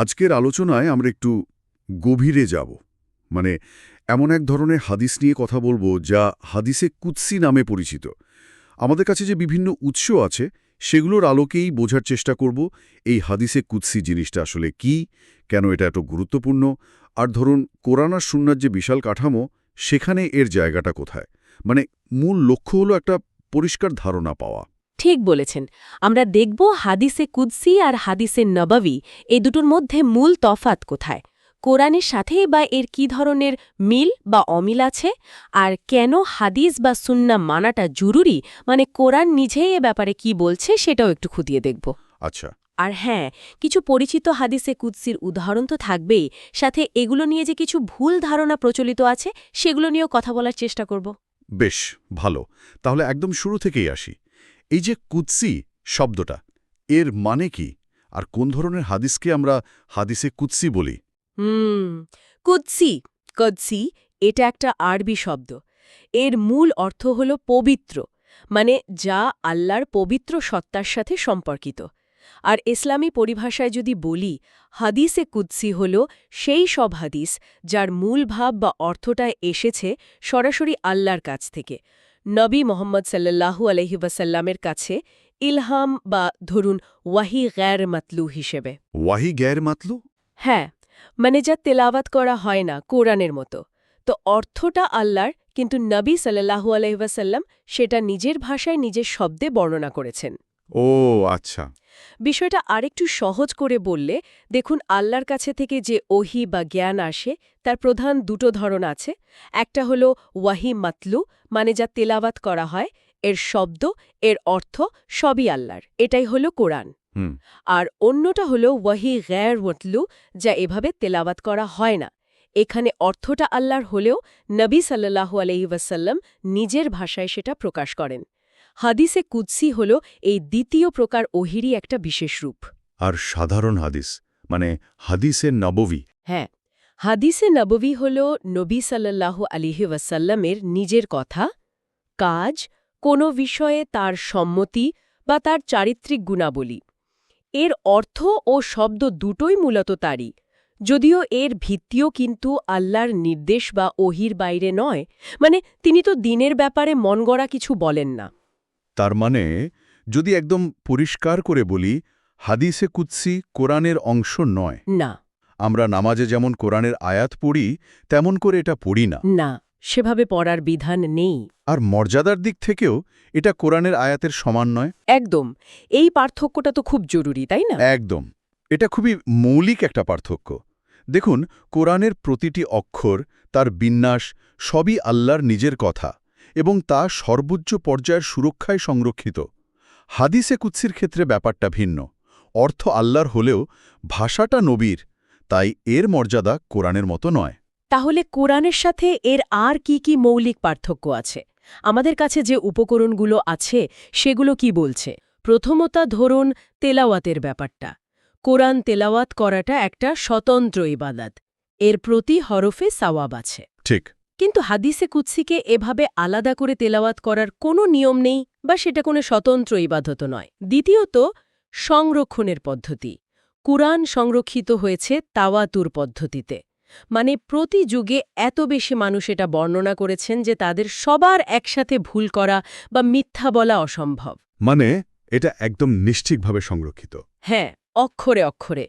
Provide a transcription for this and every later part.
আজকের আলোচনায় আমরা একটু গভীরে যাব। মানে এমন এক ধরনের হাদিস নিয়ে কথা বলব যা হাদিসে কুৎসি নামে পরিচিত। আমাদের কাছে যে বিভিন্ন উৎস আছে, সেগুলোর আলোকেই বোঝার চেষ্টা করব এই হাদিসে কুৎসি জিনিসটা আসলে কি, কেন এটা এত গুরুত্বপূর্ণ, আর ধরুন কোরআন আর সুন্নার যে বিশাল কাঠামো, সেখানে এর জায়গাটা কোথায়? মানে মূল লক্ষ্য হলো একটা পরিষ্কার ধারণা পাওয়া। ঠিক বলেছেন। আমরা দেখব হাদিসে কুদ্সি আর হাদিসে নবাবি এই দুটোর মধ্যে মূল তফাত কোথায়। কোরআনের সাথে বা এর কি ধরনের মিল বা অমিল আছে? আর কেন হাদিস বা সুন্না মানাটা জরুরি? মানে কোরআন নিজেই এ ব্যাপারে কি বলছে সেটাও একটু খুঁটিয়ে দেখব। আচ্ছা। আর হ্যাঁ কিছু পরিচিত হাদিসে কুদ্সির উদাহরণ তো থাকবেই। সাথে এগুলো নিয়ে যে কিছু ভুল ধারণা প্রচলিত আছে সেগুলো নিয়েও কথা বলার চেষ্টা করব। বেশ ভালো। তাহলে একদম শুরু থেকেই আসি। এই যে কুৎসি শব্দটা, এর মানে কি? আর কোন ধরনের হাদিসকে আমরা হাদিসে কুৎসি বলি? হুম, কুৎসি কদসি এটা একটা আরবি শব্দ। এর মূল অর্থ হল পবিত্র মানে যা আল্লাহর পবিত্র সত্তার সাথে সম্পর্কিত। আর ইসলামী পরিভাষায় যদি বলি, হাদিসে কুৎসি হল সেই সব হাদিস যার মূল ভাব বা অর্থটা এসেছে সরাসরি আল্লাহর কাছ থেকে। নবী মোহাম্মদ সাল্লাল্লাহু আলহি ওয়াসাল্লামের কাছে ইলহাম বা ধরুন ওয়াহি গ্যার মাতলু হিসেবে। ওয়াহি গ্যার মাতলু? হ্যাঁ মানে যা তেলাওয়াত করা হয় না কোরআনের মতো। তো অর্থটা আল্লাহর কিন্তু নবী সাল্লাহু আলহিবাসাল্লাম সেটা নিজের ভাষায় নিজের শব্দে বর্ণনা করেছেন। ও আচ্ছা। বিষয়টা আরেকটু সহজ করে বললে দেখুন আল্লাহর কাছে থেকে যে ওহি বা জ্ঞান আসে তার প্রধান দুটো ধরন আছে। একটা হলো ওয়াহি মাতলু মানে যা তেলাওয়াত করা হয় এর শব্দ এর অর্থ সবই আল্লাহর। এটাই হলো কোরআন। আর অন্যটা হলো ওয়াহি গ্যার ওয়াতলু যা এভাবে তেলাওয়াত করা হয় না। এখানে অর্থটা আল্লাহর হলেও নবী সাল্লাহু আলহি ওয়াসাল্লাম নিজের ভাষায় সেটা প্রকাশ করেন। হাদিসে কুদ্সি হল এই দ্বিতীয় প্রকার ওহিরই একটা বিশেষ রূপ। আর সাধারণ হাদিস মানে হাদিসে নববী। হ্যাঁ হাদিসে নববী হল নবী সাল্লাল্লাহু আলিহি ওয়াসাল্লামের নিজের কথা কাজ কোনো বিষয়ে তার সম্মতি বা তার চারিত্রিক গুণাবলী। এর অর্থ ও শব্দ দুটোই মূলত তারই। যদিও এর ভিত্তিও কিন্তু আল্লাহর নির্দেশ বা ওহির বাইরে নয় মানে তিনি তো দিনের ব্যাপারে মন গড়া কিছু বলেন না। তার মানে যদি একদম পরিষ্কার করে বলি হাদিসে কুৎসি কোরআনের অংশ নয়। না। আমরা নামাজে যেমন কোরআনের আয়াত পড়ি তেমন করে এটা পড়ি না। না সেভাবে পড়ার বিধান নেই। আর মর্যাদার দিক থেকেও এটা কোরআনের আয়াতের সমান নয়। একদম। এই পার্থক্যটা তো খুব জরুরি তাই না? একদম। এটা খুবই মৌলিক একটা পার্থক্য। দেখুন কোরআনের প্রতিটি অক্ষর তার বিন্যাস সবই আল্লাহর নিজের কথা। এবং তা সর্বোচ্চ পর্যায়ের সুরক্ষায় সংরক্ষিত। হাদিসে কুৎসির ক্ষেত্রে ব্যাপারটা ভিন্ন। অর্থ আল্লাহর হলেও ভাষাটা নবীর তাই এর মর্যাদা কোরআনের মতো নয়। তাহলে কোরআনের সাথে এর আর কি কি মৌলিক পার্থক্য আছে? আমাদের কাছে যে উপকরণগুলো আছে সেগুলো কি বলছে? প্রথমতা ধরুন তেলাওয়াতের ব্যাপারটা। কোরআন তেলাওয়াত করাটা একটা স্বতন্ত্র ইবাদাত। এর প্রতি হরফে সাওয়াব আছে। ঠিক। কিন্তু হাদিসে কুৎসিকে এভাবে আলাদা করে তেলাওয়াত করার কোনো নিয়ম নেই বা সেটা কোনো স্বতন্ত্র ইবাদত নয়। দ্বিতীয়ত সংরক্ষণের পদ্ধতি। কুরআন সংরক্ষিত হয়েছে তাওয়াতুর পদ্ধতিতে। মানে প্রতি যুগে এত বেশি মানুষ এটা বর্ণনা করেছেন যে তাদের সবার একসাথে ভুল করা বা মিথ্যা বলা অসম্ভব। মানে এটা একদম নিশ্চিতভাবে সংরক্ষিত। হ্যাঁ অক্ষরে অক্ষরে।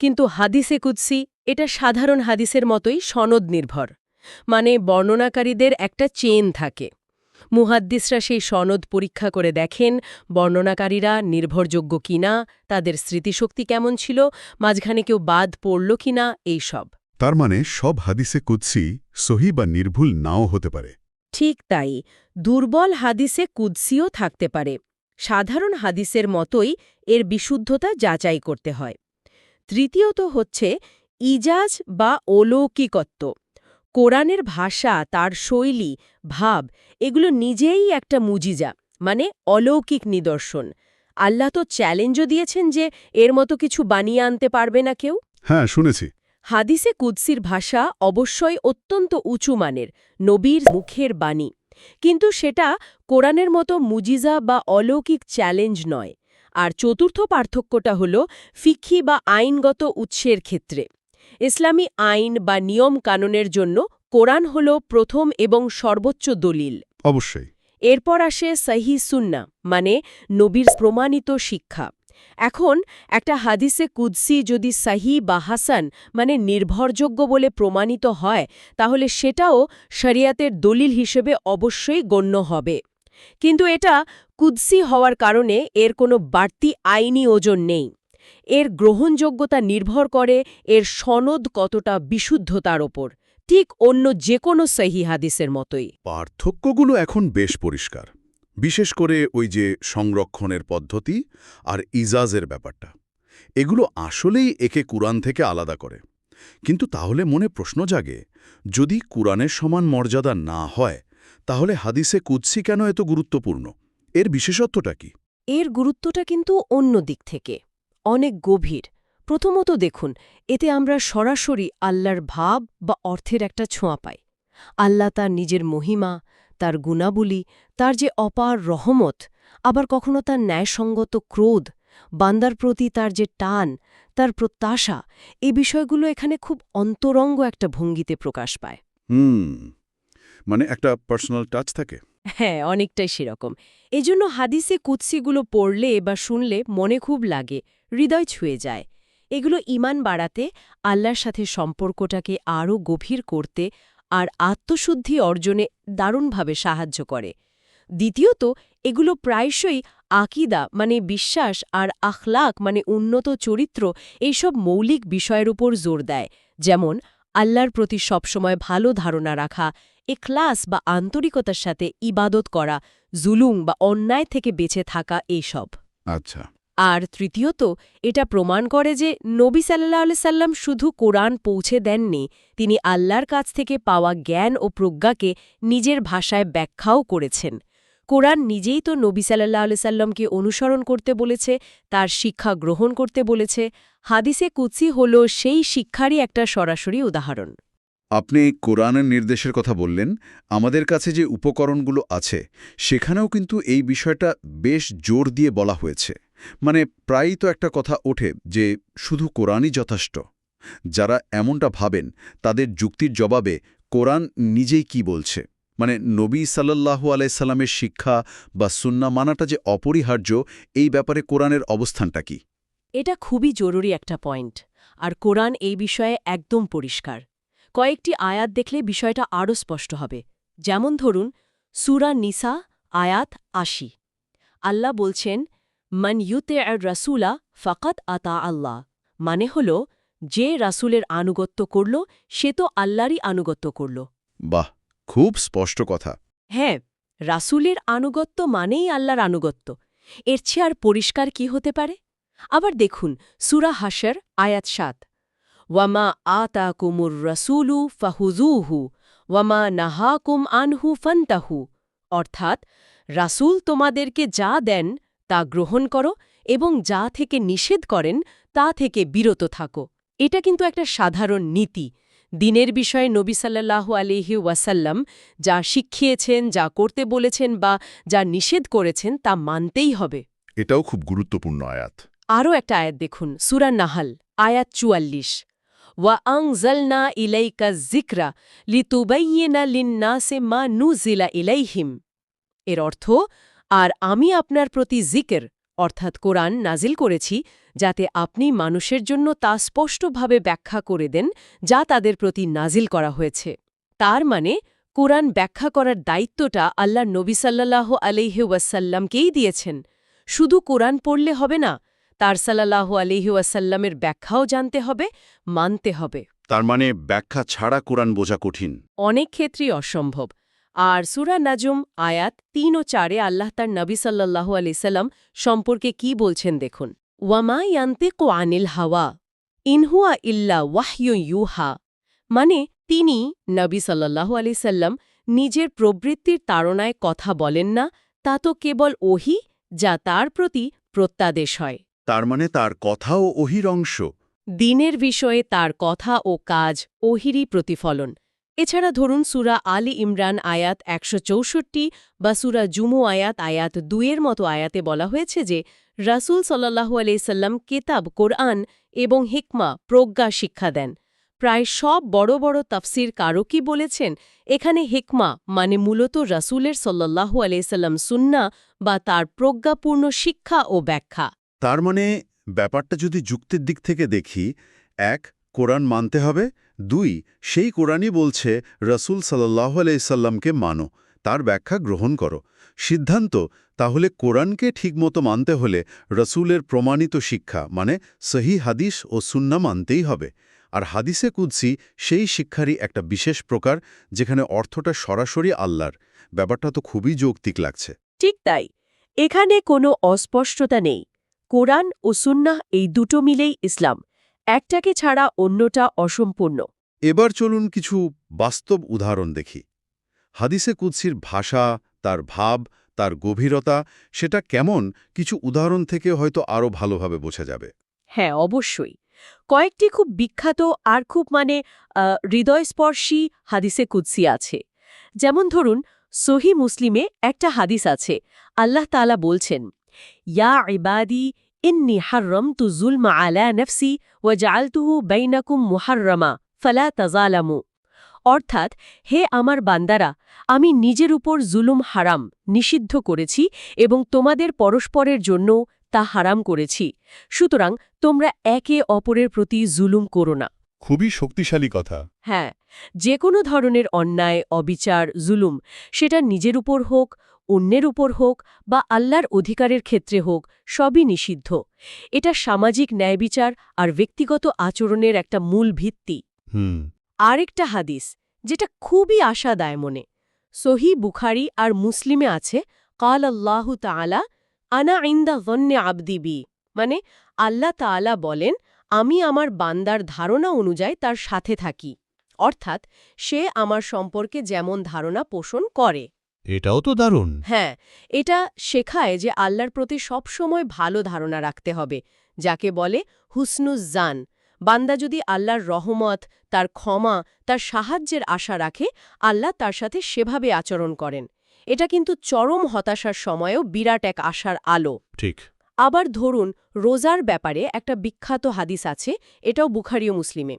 কিন্তু হাদিসে কুৎসি এটা সাধারণ হাদিসের মতোই সনদ নির্ভর। মানে বর্ণনাকারীদের একটা চেন থাকে। মুহাদ্দিসরা সেই সনদ পরীক্ষা করে দেখেন বর্ণনাকারীরা নির্ভরযোগ্য কিনা তাদের স্মৃতিশক্তি কেমন ছিল মাঝখানে কেউ বাদ পড়ল কিনা এইসব তার মানে সব হাদিসে কুদ্সি সহি বা নির্ভুল নাও হতে পারে। ঠিক তাই দুর্বল হাদিসে কুদ্সিও থাকতে পারে। সাধারণ হাদিসের মতোই এর বিশুদ্ধতা যাচাই করতে হয়। তৃতীয়ত হচ্ছে ইজাজ বা অলৌকিকত্ব। কোরআনের ভাষা তার শৈলী ভাব এগুলো নিজেই একটা মুজিজা মানে অলৌকিক নিদর্শন। আল্লাহ তো চ্যালেঞ্জও দিয়েছেন যে এর মতো কিছু বানিয়ে আনতে পারবে না কেউ। হ্যাঁ শুনেছি। হাদিসে কুদ্সির ভাষা অবশ্যই অত্যন্ত উঁচু মানের নবীর মুখের বাণী। কিন্তু সেটা কোরআনের মতো মুজিজা বা অলৌকিক চ্যালেঞ্জ নয়। আর চতুর্থ পার্থক্যটা হল ফিক্ষি বা আইনগত উৎসের ক্ষেত্রে। ইসলামী আইন বা নিয়ম কানুনের জন্য কোরআন হল প্রথম এবং সর্বোচ্চ দলিল। অবশ্যই। এরপর আসে সহি সুন্না মানে নবীর প্রমাণিত শিক্ষা। এখন একটা হাদিসে কুদ্সি যদি সাহি বা হাসান মানে নির্ভরযোগ্য বলে প্রমাণিত হয় তাহলে সেটাও শরিয়াতের দলিল হিসেবে অবশ্যই গণ্য হবে। কিন্তু এটা কুদ্সি হওয়ার কারণে এর কোনো বাড়তি আইনি ওজন নেই। এর গ্রহণযোগ্যতা নির্ভর করে এর সনদ কতটা বিশুদ্ধতার ওপর। ঠিক অন্য যে কোনো সহি হাদিসের মতোই। পার্থক্যগুলো এখন বেশ পরিষ্কার। বিশেষ করে ওই যে সংরক্ষণের পদ্ধতি আর ইজাজের ব্যাপারটা। এগুলো আসলেই একে কুরআন থেকে আলাদা করে। কিন্তু তাহলে মনে প্রশ্ন জাগে যদি কুরআনের সমান মর্যাদা না হয় তাহলে হাদিসে কুৎসি কেন এত গুরুত্বপূর্ণ? এর বিশেষত্বটা কি? এর গুরুত্বটা কিন্তু অন্য দিক থেকে। অনেক গভীর। প্রথমত দেখুন এতে আমরা সরাসরি আল্লাহর ভাব বা অর্থের একটা ছোঁয়া পাই। আল্লাহ তার নিজের মহিমা তার গুণাবলী তার যে অপার রহমত আবার কখনো তার ন্যায়সঙ্গত ক্রোধ বান্দার প্রতি তার যে টান তার প্রত্যাশা এই বিষয়গুলো এখানে খুব অন্তরঙ্গ একটা ভঙ্গিতে প্রকাশ পায়। হুম মানে একটা পার্সোনাল টাচ থাকে। হ্যাঁ অনেকটাই সেরকম। এজন্য হাদিসে কুৎসিগুলো পড়লে বা শুনলে মনে খুব লাগে। হৃদয় ছুঁয়ে যায়। এগুলো ইমান বাড়াতে, আল্লাহর সাথে সম্পর্কটাকে আরও গভীর করতে আর আত্মশুদ্ধি অর্জনে দারুণভাবে সাহায্য করে। দ্বিতীয়ত, এগুলো প্রায়শই আকিদা মানে বিশ্বাস আর আখলাক মানে উন্নত চরিত্র, এইসব মৌলিক বিষয়ের উপর জোর দেয়। যেমন, আল্লাহর প্রতি সবসময় ভালো ধারণা রাখা, এখলাস বা আন্তরিকতার সাথে ইবাদত করা, জুলুম বা অন্যায় থেকে বেঁচে থাকা, এইসব। আচ্ছা। আর তৃতীয়ত, এটা প্রমাণ করে যে নবী সাল্লাহ সাল্লাম শুধু কোরআন পৌঁছে দেননি, তিনি আল্লাহর কাছ থেকে পাওয়া জ্ঞান ও প্রজ্ঞাকে নিজের ভাষায় ব্যাখ্যাও করেছেন। কোরআন নিজেই তো নবী সাল্লাহ সাল্লামকে অনুসরণ করতে বলেছে, তার শিক্ষা গ্রহণ করতে বলেছে, হাদিসে কুৎসি হল সেই শিক্ষারই একটা সরাসরি উদাহরণ। আপনি কোরআনের নির্দেশের কথা বললেন, আমাদের কাছে যে উপকরণগুলো আছে, সেখানেও কিন্তু এই বিষয়টা বেশ জোর দিয়ে বলা হয়েছে। মানে প্রায়ই তো একটা কথা ওঠে যে শুধু কোরআনই যথেষ্ট। যারা এমনটা ভাবেন, তাদের যুক্তির জবাবে কোরআন নিজেই কি বলছে? মানে নবী সাল্লাল্লাহু আলাইসাল্লামের শিক্ষা বা সুন্না মানাটা যে অপরিহার্য, এই ব্যাপারে কোরআনের অবস্থানটা কি? এটা খুবই জরুরি একটা পয়েন্ট। আর কোরআন এই বিষয়ে একদম পরিষ্কার। কয়েকটি আয়াত দেখলে বিষয়টা আরও স্পষ্ট হবে। যেমন ধরুন, সুরা নিসা, আয়াত আশি। আল্লাহ বলছেন মান ইউতে আর রাসুলা ফাকাত আতা আল্লাহ। মানে হল যে রাসুলের আনুগত্য করল সে তো আল্লাহরই আনুগত্য করল। বাহ খুব স্পষ্ট কথা। হ্যাঁ রাসুলের আনুগত্য মানেই আল্লাহর আনুগত্য। এর চেয়ে আর পরিষ্কার কি হতে পারে? আবার দেখুন সুরা হাসর আয়াত সাত। ওয়ামা আতা কুমুর রসুলু ফাহুজুহু ওয়ামা নাহাকুম আনহু ফন্তাহু। অর্থাৎ রাসূল তোমাদেরকে যা দেন তা গ্রহণ করো এবং যা থেকে নিষেধ করেন তা থেকে বিরত থাকো। এটা কিন্তু একটা সাধারণ নীতি। দিনের বিষয়ে নবী সাল্লাল্লাহু আলিহি ওয়াসাল্লাম যা শিখিয়েছেন যা করতে বলেছেন বা যা নিষেধ করেছেন তা মানতেই হবে। এটাও খুব গুরুত্বপূর্ণ আয়াত। আরও একটা আয়াত দেখুন সুরা নাহাল আয়াত চুয়াল্লিশ। ওয়া আং জলনা ইলাইকা জিকরা লিতুবাইয়েনা লিন্নাসে মা নুজিলা ইলাইহিম। এর অর্থ আর আমি আপনার প্রতি জিকের অর্থাৎ কোরআন নাজিল করেছি যাতে আপনি মানুষের জন্য তা স্পষ্টভাবে ব্যাখ্যা করে দেন যা তাদের প্রতি নাজিল করা হয়েছে। তার মানে কোরআন ব্যাখ্যা করার দায়িত্বটা আল্লাহ নবী সাল্লাহ আলহি ওয়াসাল্লামকেই দিয়েছেন। শুধু কোরআন পড়লে হবে না তার সাল্লাহ আলহি ওয়াসাল্লামের ব্যাখ্যাও জানতে হবে মানতে হবে। তার মানে ব্যাখ্যা ছাড়া কোরআন বোঝা কঠিন। অনেক ক্ষেত্রেই অসম্ভব। আর সুরা নাজুম আয়াত তিন ও চারে আল্লাহ তার নবী সাল্লাহ আলিসাল্লাম সম্পর্কে কি বলছেন দেখুন। ওয়ামা ইয়ান্তে কো আনিল হাওয়া ইনহুয়া ইল্লা ওয়াহয়ু ইউহা মানে তিনি নবী সাল্লাহ আলিসাল্লাম নিজের প্রবৃত্তির তাড়নায় কথা বলেন না তা তো কেবল ওহি যা তার প্রতি প্রত্যাদেশ হয়। তার মানে তার কথাও অহির অংশ। দিনের বিষয়ে তার কথা ও কাজ ওহিরই প্রতিফলন। এছাড়া ধরুন সুরা আলী ইমরান আয়াত একশো চৌষট্টি বা সুরা জুমু আয়াত আয়াত দুইয়ের মতো আয়াতে বলা হয়েছে যে রাসূল সাল্লাহু আলাইসাল্লাম কেতাব, কোরআন এবং হিকমা, প্রজ্ঞা, শিক্ষা দেন। প্রায় সব বড় বড় তাফসির কারকই বলেছেন? এখানে হিকমা মানে মূলত রাসূলের সাল্লাহু আলাইসাল্লাম সুন্না বা তার প্রজ্ঞাপূর্ণ শিক্ষা ও ব্যাখ্যা। তার মানে ব্যাপারটা যদি যুক্তির দিক থেকে দেখি, এক, কোরআন মানতে হবে দুই, সেই কোরআনই বলছে, রসুল সাল্লাহ আলাইসাল্লামকে মানো, তার ব্যাখ্যা গ্রহণ করো। সিদ্ধান্ত, তাহলে কোরআনকে ঠিকমতো মানতে হলে রসুলের প্রমাণিত শিক্ষা মানে সহি হাদিস ও সুন্না মানতেই হবে। আর হাদিসে কুদ্সি, সেই শিক্ষারই একটা বিশেষ প্রকার, যেখানে অর্থটা সরাসরি আল্লাহর। ব্যাপারটা তো খুবই যৌক্তিক লাগছে। ঠিক তাই। এখানে কোনো অস্পষ্টতা নেই। কোরআন ও সুন্নাহ এই দুটো মিলেই ইসলাম। একটাকে ছাড়া অন্যটা অসম্পূর্ণ। এবার চলুন কিছু বাস্তব উদাহরণ দেখি। হাদিসে কুদ্সির ভাষা তার ভাব তার গভীরতা সেটা কেমন কিছু উদাহরণ থেকে হয়তো আরও ভালোভাবে বোঝা যাবে। হ্যাঁ অবশ্যই। কয়েকটি খুব বিখ্যাত আর খুব মানে হৃদয়স্পর্শী হাদিসে কুদ্সি আছে। যেমন ধরুন সহি মুসলিমে একটা হাদিস আছে আল্লাহ তালা বলছেন ইয়া ইবাদি ইন্নি হাররম তু জুলমা আলা নফসি ওয়াজালতুহু বাইনাকুম মুহাররমা ফালা তাজালামু অর্থাৎ হে আমার বান্দারা আমি নিজের উপর জুলুম হারাম নিষিদ্ধ করেছি এবং তোমাদের পরস্পরের জন্য তা হারাম করেছি। সুতরাং তোমরা একে অপরের প্রতি জুলুম করো না। খুবই শক্তিশালী কথা। হ্যাঁ যে কোনো ধরনের অন্যায় অবিচার জুলুম সেটা নিজের উপর হোক অন্যের উপর হোক বা আল্লাহর অধিকারের ক্ষেত্রে হোক সবই নিষিদ্ধ। এটা সামাজিক ন্যায়বিচার আর ব্যক্তিগত আচরণের একটা মূল ভিত্তি। হুম। আরেকটা হাদিস যেটা খুবই আশাদায় মনে। সহি বুখারি আর মুসলিমে আছে কাল আল্লাহ তাআলা আনা ইন্দা গন্যে আবদিবি মানে আল্লাহ তাআলা বলেন আমি আমার বান্দার ধারণা অনুযায়ী তার সাথে থাকি। অর্থাৎ সে আমার সম্পর্কে যেমন ধারণা পোষণ করে। এটাও তো দারুণ। হ্যাঁ এটা শেখায় যে আল্লাহর প্রতি সবসময় ভালো ধারণা রাখতে হবে যাকে বলে হুসনুজ্জান। বান্দা যদি আল্লাহর রহমত তার ক্ষমা তার সাহায্যের আশা রাখে আল্লাহ তার সাথে সেভাবে আচরণ করেন। এটা কিন্তু চরম হতাশার সময়েও বিরাট এক আশার আলো। ঠিক। আবার ধরুন রোজার ব্যাপারে একটা বিখ্যাত হাদিস আছে এটাও বুখারীয় মুসলিমে।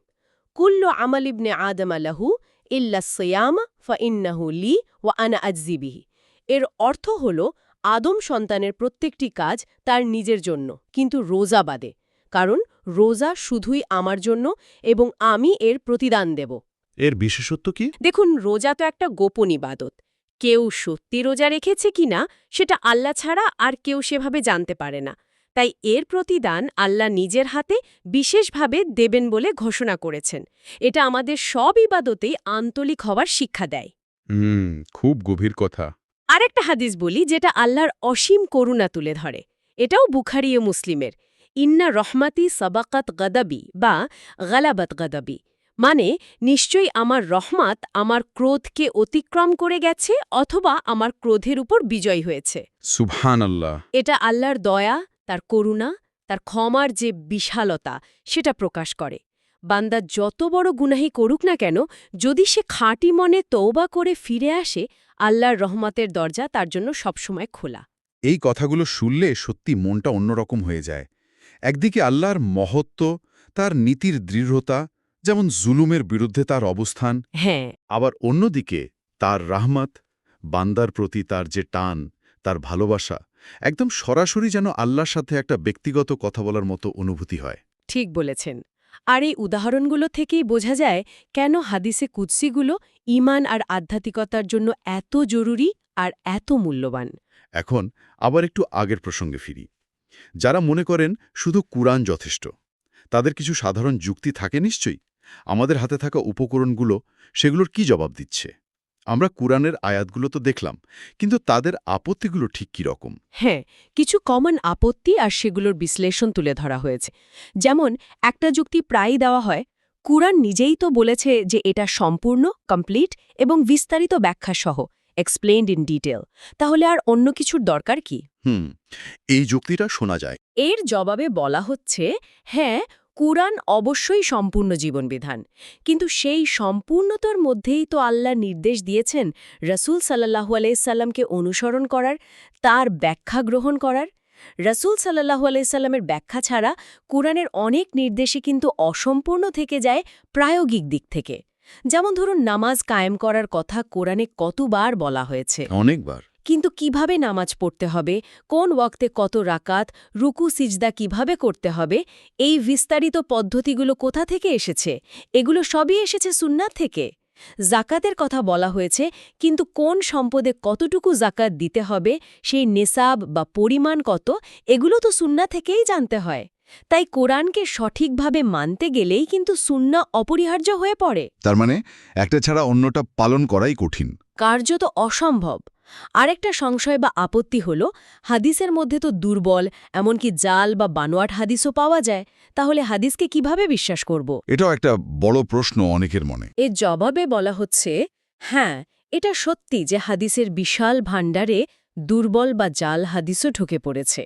কুল্ল আমাল ইবনে আদম আলাহু ইল্লা সয়াম ফা ইন্নাহু লি ওয়া আনা আজজিবিহি এর অর্থ হল আদম সন্তানের প্রত্যেকটি কাজ তার নিজের জন্য কিন্তু রোজা বাদে। কারণ রোজা শুধুই আমার জন্য এবং আমি এর প্রতিদান দেব। এর বিশেষত্ব কি? দেখুন রোজা তো একটা গোপন ইবাদত। কেউ সত্যি রোজা রেখেছে কিনা সেটা আল্লাহ ছাড়া আর কেউ সেভাবে জানতে পারে না। তাই এর প্রতিদান আল্লাহ নিজের হাতে বিশেষভাবে দেবেন বলে ঘোষণা করেছেন। এটা আমাদের সব ইবাদতেই আন্তলিক হওয়ার শিক্ষা দেয়। হুম খুব গভীর কথা। আরেকটা হাদিস বলি যেটা আল্লাহর অসীম করুণা তুলে ধরে। এটাও বুখারি ও মুসলিমের। ইন্না রহমাতি সাবাকাত গদাবি বা গালাবাত গদাবি। মানে নিশ্চয়ই আমার রহমাত আমার ক্রোধকে অতিক্রম করে গেছে অথবা আমার ক্রোধের উপর বিজয় হয়েছে। সুবহান আল্লাহ এটা আল্লাহর দয়া তার করুণা তার ক্ষমার যে বিশালতা সেটা প্রকাশ করে। বান্দা যত বড় গুনাহি করুক না কেন যদি সে খাঁটি মনে তৌবা করে ফিরে আসে আল্লাহর রহমতের দরজা তার জন্য সবসময় খোলা। এই কথাগুলো শুনলে সত্যি মনটা অন্যরকম হয়ে যায়। একদিকে আল্লাহর মহত্ব তার নীতির দৃঢ়তা যেমন জুলুমের বিরুদ্ধে তার অবস্থান। হ্যাঁ। আবার অন্যদিকে তার রাহমাত বান্দার প্রতি তার যে টান তার ভালোবাসা একদম সরাসরি যেন আল্লাহর সাথে একটা ব্যক্তিগত কথা বলার মতো অনুভূতি হয়। ঠিক বলেছেন। আর এই উদাহরণগুলো থেকেই বোঝা যায় কেন হাদিসে কুৎসিগুলো ইমান আর আধ্যাত্মিকতার জন্য এত জরুরি আর এত মূল্যবান। এখন আবার একটু আগের প্রসঙ্গে ফিরি। যারা মনে করেন শুধু কুরআন যথেষ্ট তাদের কিছু সাধারণ যুক্তি থাকে নিশ্চয়ই? আমাদের হাতে থাকা উপকরণগুলো সেগুলোর কি জবাব দিচ্ছে? আমরা কুরআনের আয়াতগুলো তো দেখলাম কিন্তু তাদের আপত্তিগুলো ঠিক কী রকম? হ্যাঁ কিছু কমন আপত্তি আর সেগুলোর বিশ্লেষণ তুলে ধরা হয়েছে। যেমন একটা যুক্তি প্রায়ই দেওয়া হয় কুরআন নিজেই তো বলেছে যে এটা সম্পূর্ণ কমপ্লিট এবং বিস্তারিত ব্যাখ্যা সহ এক্সপ্লেইনড ইন ডিটেল তাহলে আর অন্য কিছুর দরকার কি? হুম এই যুক্তিটা শোনা যায়। এর জবাবে বলা হচ্ছে হ্যাঁ কুরআন অবশ্যই সম্পূর্ণ জীবনবিধান। কিন্তু সেই সম্পূর্ণতার মধ্যেই তো আল্লাহ নির্দেশ দিয়েছেন রসুল সাল্লাহু আলাইসাল্লামকে অনুসরণ করার, তার ব্যাখ্যা গ্রহণ করার। রাসূল সাল্লাহু আলাইসাল্লামের ব্যাখ্যা ছাড়া কোরআনের অনেক নির্দেশই কিন্তু অসম্পূর্ণ থেকে যায় প্রায়োগিক দিক থেকে। যেমন ধরুন, নামাজ কায়েম করার কথা কোরআনে কতবার বলা হয়েছে। অনেকবার। কিন্তু কীভাবে নামাজ পড়তে হবে? কোন ওয়াক্তে কত রাকাত? রুকু, সিজদা কীভাবে করতে হবে? এই বিস্তারিত পদ্ধতিগুলো কোথা থেকে এসেছে? এগুলো সবই এসেছে সুন্নাত থেকে। জাকাতের কথা বলা হয়েছে, কিন্তু কোন সম্পদে কতটুকু জাকাত দিতে হবে? সেই নেসাব বা পরিমাণ কত? এগুলো তো সুন্না থেকেই জানতে হয়। তাই কোরআনকে সঠিকভাবে মানতে গেলেই কিন্তু সুন্না অপরিহার্য হয়ে পড়ে। তার মানে একটা ছাড়া অন্যটা পালন করাই কঠিন। কার্যত অসম্ভব। আরেকটা সংশয় বা আপত্তি হল হাদিসের মধ্যে তো দুর্বল এমনকি জাল বা বানোয়াট হাদিসও পাওয়া যায়। তাহলে হাদিসকে কীভাবে বিশ্বাস করব? এটাও একটা বড় প্রশ্ন অনেকের মনে। এর জবাবে বলা হচ্ছে হ্যাঁ এটা সত্যি যে হাদিসের বিশাল ভাণ্ডারে দুর্বল বা জাল হাদিসও ঢুকে পড়েছে।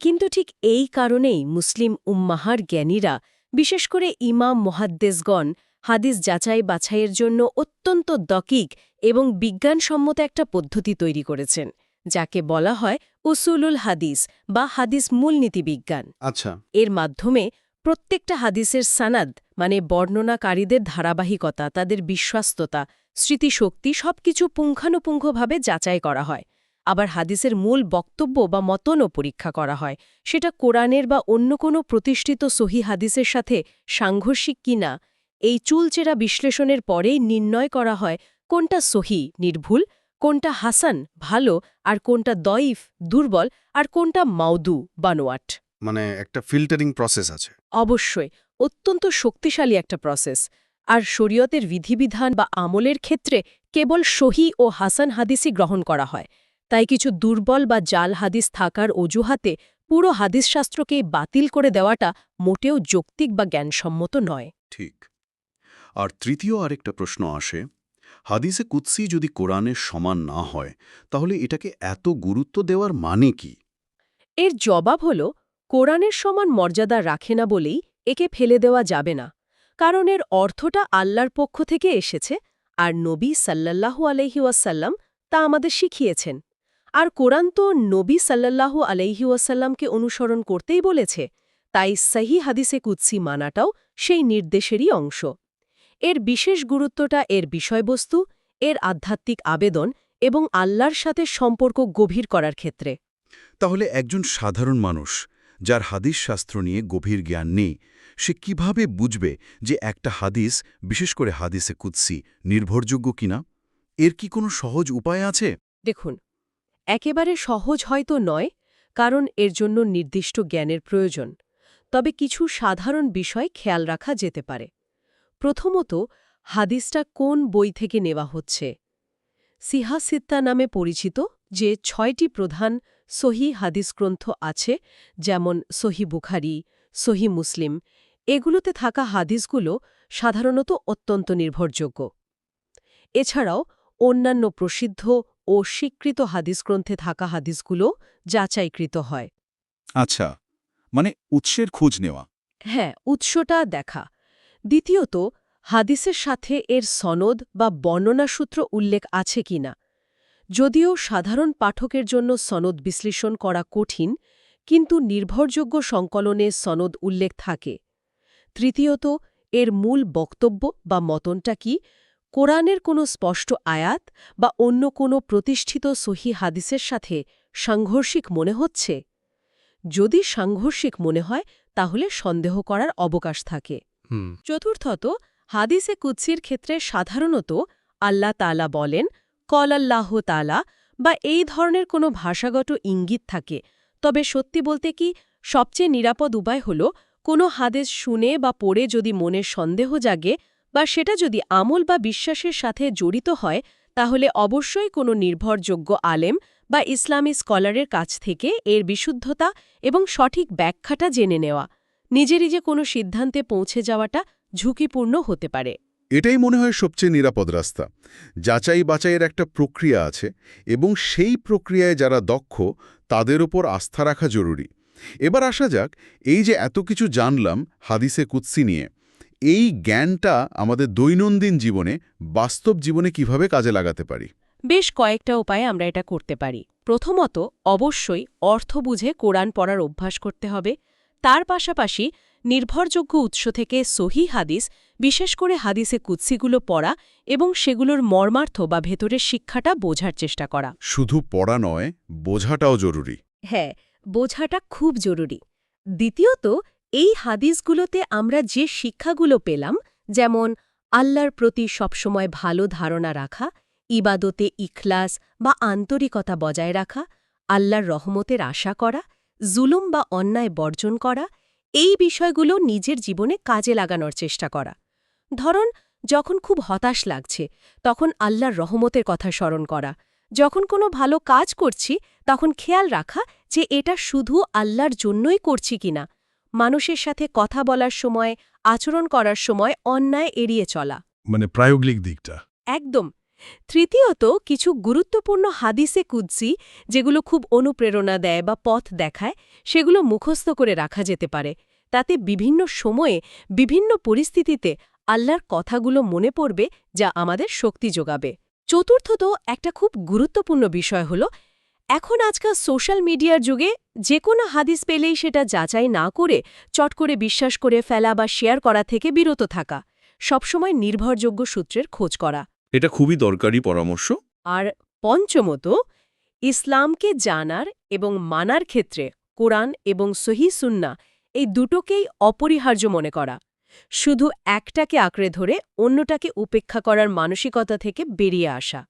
কিন্তু ঠিক এই কারণেই মুসলিম উম্মাহার জ্ঞানীরা বিশেষ করে ইমাম মহাদ্দেশগণ হাদিস যাচাই বাছাইয়ের জন্য অত্যন্ত দকিক এবং বিজ্ঞানসম্মত একটা পদ্ধতি তৈরি করেছেন যাকে বলা হয় উসুলুল হাদিস বা হাদিস মূলনীতি বিজ্ঞান। আচ্ছা। এর মাধ্যমে প্রত্যেকটা হাদিসের সানাদ মানে বর্ণনাকারীদের ধারাবাহিকতা তাদের বিশ্বস্ততা স্মৃতিশক্তি সবকিছু পুঙ্খানুপুঙ্খভাবে যাচাই করা হয়। আবার হাদিসের মূল বক্তব্য বা মতনও পরীক্ষা করা হয়। সেটা কোরআনের বা অন্য কোনো প্রতিষ্ঠিত সহি হাদিসের সাথে সাংঘর্ষিক কিনা এই চুলচেরা বিশ্লেষণের পরেই নির্ণয় করা হয় কোনটা সহি নির্ভুল কোনটা হাসান ভালো আর কোনটা দইফ দুর্বল আর কোনটা মাউদু বানোয়াট মানে একটা ফিল্টারিং প্রসেস আছে। অবশ্যই অত্যন্ত শক্তিশালী একটা প্রসেস। আর শরীয়তের বিধিবিধান বা আমলের ক্ষেত্রে কেবল সহি ও হাসান হাদিসই গ্রহণ করা হয়। তাই কিছু দুর্বল বা জাল হাদিস থাকার অজুহাতে পুরো হাদিসশাস্ত্রকেই বাতিল করে দেওয়াটা মোটেও যৌক্তিক বা জ্ঞানসম্মত নয়। ঠিক। আর তৃতীয় আরেকটা প্রশ্ন আসে হাদিসে কুৎসি যদি কোরআনের সমান না হয় তাহলে এটাকে এত গুরুত্ব দেওয়ার মানে কি? এর জবাব হল কোরআনের সমান মর্যাদা রাখে না বলেই একে ফেলে দেওয়া যাবে না। কারণ এর অর্থটা আল্লাহর পক্ষ থেকে এসেছে আর নবী সাল্লাল্লাহু আলহি ওয়াসাল্লাম তা আমাদের শিখিয়েছেন। আর কোরআন তো নবী সাল্লাল্লাহু আলহি ওয়াসাল্লামকে অনুসরণ করতেই বলেছে তাই সহি হাদিসে কুৎসি মানাটাও সেই নির্দেশেরই অংশ। এর বিশেষ গুরুত্বটা এর বিষয়বস্তু এর আধ্যাত্মিক আবেদন এবং আল্লাহর সাথে সম্পর্ক গভীর করার ক্ষেত্রে। তাহলে একজন সাধারণ মানুষ যার হাদিস শাস্ত্র নিয়ে গভীর জ্ঞান নেই সে কীভাবে বুঝবে যে একটা হাদিস বিশেষ করে হাদিসে কুৎসি নির্ভরযোগ্য কিনা? এর কি কোনো সহজ উপায় আছে? দেখুন একেবারে সহজ হয়তো নয়, কারণ এর জন্য নির্দিষ্ট জ্ঞানের প্রয়োজন, তবে কিছু সাধারণ বিষয় খেয়াল রাখা যেতে পারে। প্রথমত, হাদিসটা কোন বই থেকে নেওয়া হচ্ছে? সিহাসিত্তা নামে পরিচিত যে ছয়টি প্রধান সহি হাদিস গ্রন্থ আছে, যেমন সহি বুখারি, সহি মুসলিম, এগুলোতে থাকা হাদিসগুলো সাধারণত অত্যন্ত নির্ভরযোগ্য। এছাড়াও অন্যান্য প্রসিদ্ধ ও স্বীকৃত হাদিস গ্রন্থে থাকা হাদিসগুলো যাচাইকৃত হয়। আচ্ছা মানে উৎসের খোঁজ নেওয়া। হ্যাঁ উৎসটা দেখা। দ্বিতীয়ত হাদিসের সাথে এর সনদ বা বর্ণনাসূত্র উল্লেখ আছে কিনা যদিও সাধারণ পাঠকের জন্য সনদ বিশ্লেষণ করা কঠিন কিন্তু নির্ভরযোগ্য সংকলনে সনদ উল্লেখ থাকে। তৃতীয়ত এর মূল বক্তব্য বা মতনটা কি? কোরআনের কোনো স্পষ্ট আয়াত বা অন্য কোনো প্রতিষ্ঠিত সহি হাদিসের সাথে সাংঘর্ষিক মনে হচ্ছে? যদি সাংঘর্ষিক মনে হয় তাহলে সন্দেহ করার অবকাশ থাকে। চতুর্থত হাদিসে কুৎসির ক্ষেত্রে সাধারণত আল্লাহ তালা বলেন কলাল্লাহ তালা বা এই ধরনের কোনো ভাষাগত ইঙ্গিত থাকে। তবে সত্যি বলতে কি সবচেয়ে নিরাপদ উপায় হল কোনো হাদেশ শুনে বা পড়ে যদি মনে সন্দেহ জাগে বা সেটা যদি আমল বা বিশ্বাসের সাথে জড়িত হয়, তাহলে অবশ্যই কোনো নির্ভরযোগ্য আলেম বা ইসলামী স্কলারের কাছ থেকে এর বিশুদ্ধতা এবং সঠিক ব্যাখ্যাটা জেনে নেওয়া। নিজেরই যে কোনো সিদ্ধান্তে পৌঁছে যাওয়াটা ঝুঁকিপূর্ণ হতে পারে। এটাই মনে হয় সবচেয়ে নিরাপদ রাস্তা। যাচাই বাচাইয়ের একটা প্রক্রিয়া আছে এবং সেই প্রক্রিয়ায় যারা দক্ষ, তাদের ওপর আস্থা রাখা জরুরি। এবার আসা যাক, এই যে এত কিছু জানলাম হাদিসে কুৎসি নিয়ে। এই জ্ঞানটা আমাদের দৈনন্দিন জীবনে বাস্তব জীবনে কীভাবে কাজে লাগাতে পারি? বেশ কয়েকটা উপায়ে আমরা এটা করতে পারি। প্রথমত অবশ্যই অর্থ বুঝে কোরআন পড়ার অভ্যাস করতে হবে। তার পাশাপাশি নির্ভরযোগ্য উৎস থেকে সহি হাদিস বিশেষ করে হাদিসে কুৎসিগুলো পড়া এবং সেগুলোর মর্মার্থ বা ভেতরের শিক্ষাটা বোঝার চেষ্টা করা। শুধু পড়া নয় বোঝাটাও জরুরি। হ্যাঁ বোঝাটা খুব জরুরি। দ্বিতীয়ত এই হাদিসগুলোতে আমরা যে শিক্ষাগুলো পেলাম, যেমন আল্লাহর প্রতি সবসময় ভালো ধারণা রাখা, ইবাদতে ইখলাস বা আন্তরিকতা বজায় রাখা, আল্লাহর রহমতের আশা করা, জুলুম বা অন্যায় বর্জন করা, এই বিষয়গুলো নিজের জীবনে কাজে লাগানোর চেষ্টা করা। ধরন, যখন খুব হতাশ লাগছে, তখন আল্লাহর রহমতের কথা স্মরণ করা। যখন কোনো ভালো কাজ করছি, তখন খেয়াল রাখা যে এটা শুধু আল্লাহর জন্যই করছি কিনা। মানুষের সাথে কথা বলার সময় আচরণ করার সময় অন্যায় এড়িয়ে চলা। মানে প্রায়োগিক দিকটা। একদম। তৃতীয়ত কিছু গুরুত্বপূর্ণ হাদিসে কুদ্সি যেগুলো খুব অনুপ্রেরণা দেয় বা পথ দেখায় সেগুলো মুখস্থ করে রাখা যেতে পারে। তাতে বিভিন্ন সময়ে বিভিন্ন পরিস্থিতিতে আল্লাহর কথাগুলো মনে পড়বে যা আমাদের শক্তি যোগাবে। চতুর্থত একটা খুব গুরুত্বপূর্ণ বিষয় হল এখন আজকাল সোশ্যাল মিডিয়ার যুগে যে কোনো হাদিস পেলেই সেটা যাচাই না করে চট করে বিশ্বাস করে ফেলা বা শেয়ার করা থেকে বিরত থাকা। সবসময় নির্ভরযোগ্য সূত্রের খোঁজ করা। এটা খুবই দরকারি পরামর্শ। আর পঞ্চমত ইসলামকে জানার এবং মানার ক্ষেত্রে কোরআন এবং সহি সুন্না এই দুটোকেই অপরিহার্য মনে করা। শুধু একটাকে আঁকড়ে ধরে অন্যটাকে উপেক্ষা করার মানসিকতা থেকে বেরিয়ে আসা।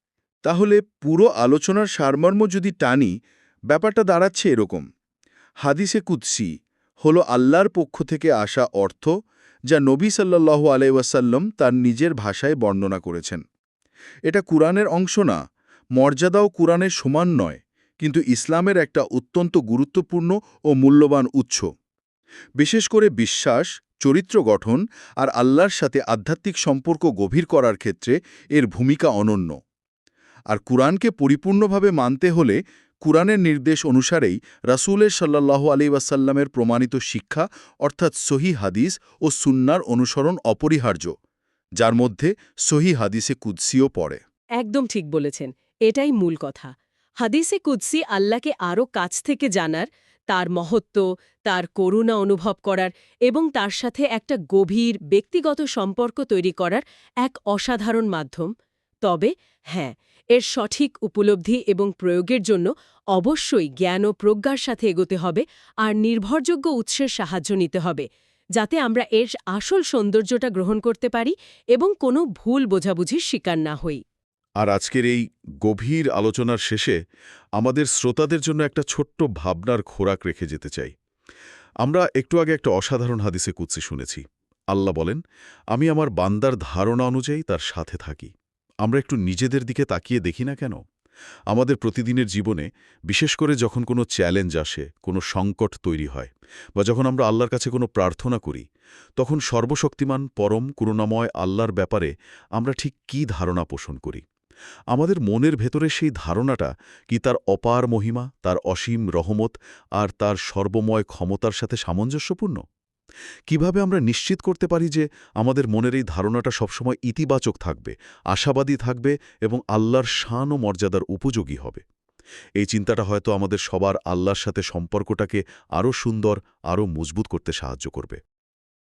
তাহলে পুরো আলোচনার সারমর্ম যদি টানি, ব্যাপারটা দাঁড়াচ্ছে এরকম। হাদিসে কুৎসি হল আল্লাহর পক্ষ থেকে আসা অর্থ যা নবী সাল্লাল্লাহু আলাইসাল্লাম তার নিজের ভাষায় বর্ণনা করেছেন। এটা কুরআনের অংশ না, মর্যাদাও কুরআনের সমান নয়, কিন্তু ইসলামের একটা অত্যন্ত গুরুত্বপূর্ণ ও মূল্যবান উৎস। বিশেষ করে বিশ্বাস, চরিত্র গঠন আর আল্লাহর সাথে আধ্যাত্মিক সম্পর্ক গভীর করার ক্ষেত্রে এর ভূমিকা অনন্য। আর কুরআনকে পরিপূর্ণভাবে মানতে হলে কুরআনের নির্দেশ অনুসারেই রাসূলের সাল্লাল্লাহু আলী ওয়াসাল্লামের প্রমাণিত শিক্ষা, অর্থাৎ সহি হাদিস ও সুন্নার অনুসরণ অপরিহার্য, যার মধ্যে সহি হাদিসে কুদ্সিও পড়ে। একদম ঠিক বলেছেন, এটাই মূল কথা। হাদিসে কুদ্সি আল্লাহকে আরও কাছ থেকে জানার, তার মহত্ব, তার করুণা অনুভব করার এবং তার সাথে একটা গভীর ব্যক্তিগত সম্পর্ক তৈরি করার এক অসাধারণ মাধ্যম। তবে হ্যাঁ এর সঠিক উপলব্ধি এবং প্রয়োগের জন্য অবশ্যই জ্ঞান ও প্রজ্ঞার সাথে এগোতে হবে আর নির্ভরযোগ্য উৎসের সাহায্য নিতে হবে, যাতে আমরা এর আসল সৌন্দর্যটা গ্রহণ করতে পারি এবং কোনো ভুল বোঝাবুঝির শিকার না হই। আর আজকের এই গভীর আলোচনার শেষে আমাদের শ্রোতাদের জন্য একটা ছোট্ট ভাবনার খোরাক রেখে যেতে চাই। আমরা একটু আগে একটা অসাধারণ হাদিসে কুৎসি শুনেছি। আল্লাহ বলেন, আমি আমার বান্দার ধারণা অনুযায়ী তার সাথে থাকি। আমরা একটু নিজেদের দিকে তাকিয়ে দেখি না কেন? আমাদের প্রতিদিনের জীবনে, বিশেষ করে যখন কোনো চ্যালেঞ্জ আসে, কোনো সংকট তৈরি হয়, বা যখন আমরা আল্লাহর কাছে কোনো প্রার্থনা করি, তখন সর্বশক্তিমান, পরম, করুণাময় আল্লাহর ব্যাপারে আমরা ঠিক কী ধারণা পোষণ করি? আমাদের মনের ভেতরে সেই ধারণাটা কি তার অপার মহিমা, তার অসীম রহমত, আর তার সর্বময় ক্ষমতার সাথে সামঞ্জস্যপূর্ণ? কীভাবে আমরা নিশ্চিত করতে পারি যে আমাদের মনের এই ধারণাটা সবসময় ইতিবাচক থাকবে, আশাবাদী থাকবে এবং আল্লাহর শান ও মর্যাদার উপযোগী হবে? এই চিন্তাটা হয়তো আমাদের সবার আল্লাহর সাথে সম্পর্কটাকে আরও সুন্দর, আরও মজবুত করতে সাহায্য করবে।